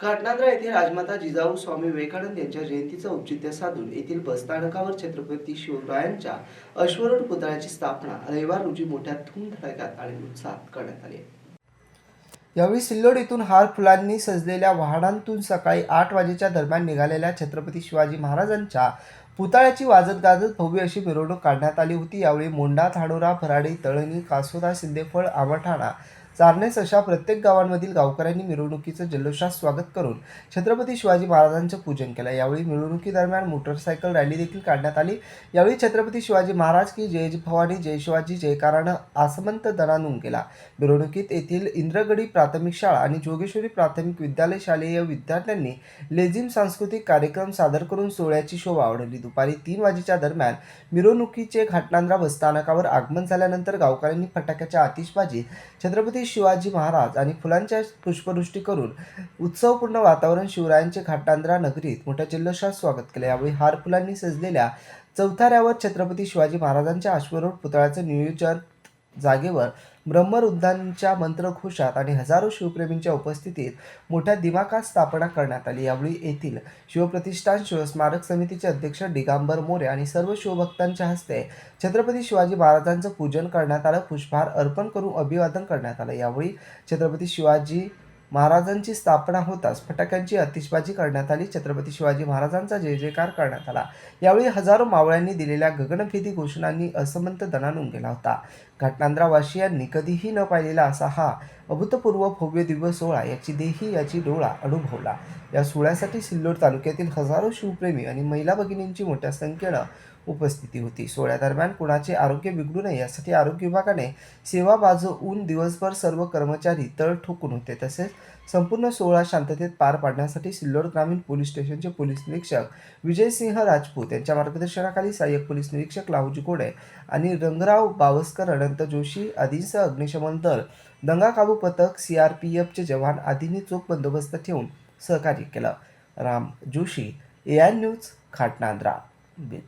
घाटनांद्रा येथे राजमाता जिजाऊ स्वामी विवेकानंद यांच्या जयंतीचं औचित्य साधून येथील बसस्थानकावर छत्रपती शिवरायांच्या अश्वरूढ पुतळ्याची स्थापना रविवार रोजी मोठ्या धूमधडाक्यात आणि उत्साहात करण्यात आली. यावेळी सिल्लोड येथून हार फुलांनी सजलेल्या वाहनांतून सकाळी आठ वाजेच्या दरम्यान निघालेल्या छत्रपती शिवाजी महाराजांच्या पुतळ्याची वाजत गाजत भव्य अशी मिरवणूक काढण्यात आली होती. यावेळी मोंडा थाडोरा भराडी तळणी कासोदा सिंदेफळ आमठाणा चारनेस अशा प्रत्येक गावांमधील गावकऱ्यांनी मिरवणुकीचं जल्लोषात स्वागत करून छत्रपती शिवाजी महाराजांचं पूजन केलं. यावेळी मिरवणुकीदरम्यान मोटरसायकल रॅली देखील काढण्यात आली. यावेळी छत्रपती शिवाजी महाराज की जय भवानी जय शिवाजी जयकारानं आसमंत दणानून केला. मिरवणुकीत येथील इंद्रगडी प्राथमिक शाळा आणि जोगेश्वरी प्राथमिक विद्यालय शालेय विद्यार्थ्यांनी लेझिम सांस्कृतिक कार्यक्रम सादर करून सोहळ्याची शोभा वाढवली दुपारी तीन वाजेच्या दरम्यान मिरवणुकीचे घाटनांद्रा बसस्थानकावर आगमन झाल्यानंतर गावकऱ्यांनी फटाक्याच्या आतिषबाजी छत्रपती शिवाजी महाराज आणि फुलांच्या पुष्पवृष्टी करून उत्सवपूर्ण वातावरण शिवरायांचे घाटांद्रा नगरीत मोठ्या जल्लोषात स्वागत केले. यावेळी हार फुलांनी सजलेल्या चौथाऱ्यावर छत्रपती शिवाजी महाराजांच्या अश्वरूढ पुतळ्याचं नियोजन जागेवर ब्रह्मरुद्धांच्या मंत्रघोषात आणि हजारो शिवप्रेमींच्या उपस्थितीत मोठ्या दिमाखात स्थापना करण्यात आली. यावेळी येथील शिवप्रतिष्ठान शिव स्मारक समितीचे अध्यक्ष दिगांबर मोरे आणि सर्व शिवभक्तांच्या हस्ते छत्रपती शिवाजी महाराजांचं पूजन करण्यात आलं. पुष्पहार अर्पण करून अभिवादन करण्यात आलं. यावेळी छत्रपती शिवाजी महाराजांची स्थापना होताच फटाक्यांची आतिषबाजी करण्यात आली. छत्रपती शिवाजी महाराजांचा जय जयकार करण्यात आला. यावेळी हजारो मावळ्यांनी दिलेल्या गगनभेदी घोषणांनी असमंत दणानून गेला होता. घटनांद्रावासियांनी कधीही न पाहिलेला असा हा अभूतपूर्व भव्य दिव्य सोहळा याची देही याची डोळा अनुभवला. या सोहळ्यासाठी सिल्लोड तालुक्यातील हजारो शिवप्रेमी आणि महिला भगिनींची मोठ्या संख्येनं उपस्थिती होती. सोहळ्यादरम्यान कुणाचे आरोग्य बिघडू नये यासाठी आरोग्य विभागाने सेवा बाजवून दिवसभर सर्व कर्मचारी तळ ठोकून होते. तसेच संपूर्ण सोहळा शांततेत पार पाडण्यासाठी सिल्लोड ग्रामीण पोलीस स्टेशनचे पोलीस निरीक्षक विजयसिंह राजपूत यांच्या मार्गदर्शनाखाली सहाय्यक पोलीस निरीक्षक लाहूजी कोडे आणि रंगराव बावस्कर अनंत जोशी आदींसह अग्निशमन दल दंगा काबू पथक सी आर पी एफचे जवान आदींनी चोख बंदोबस्त ठेवून सहकार्य केलं. Ram Joshi A I news Khatnandra bill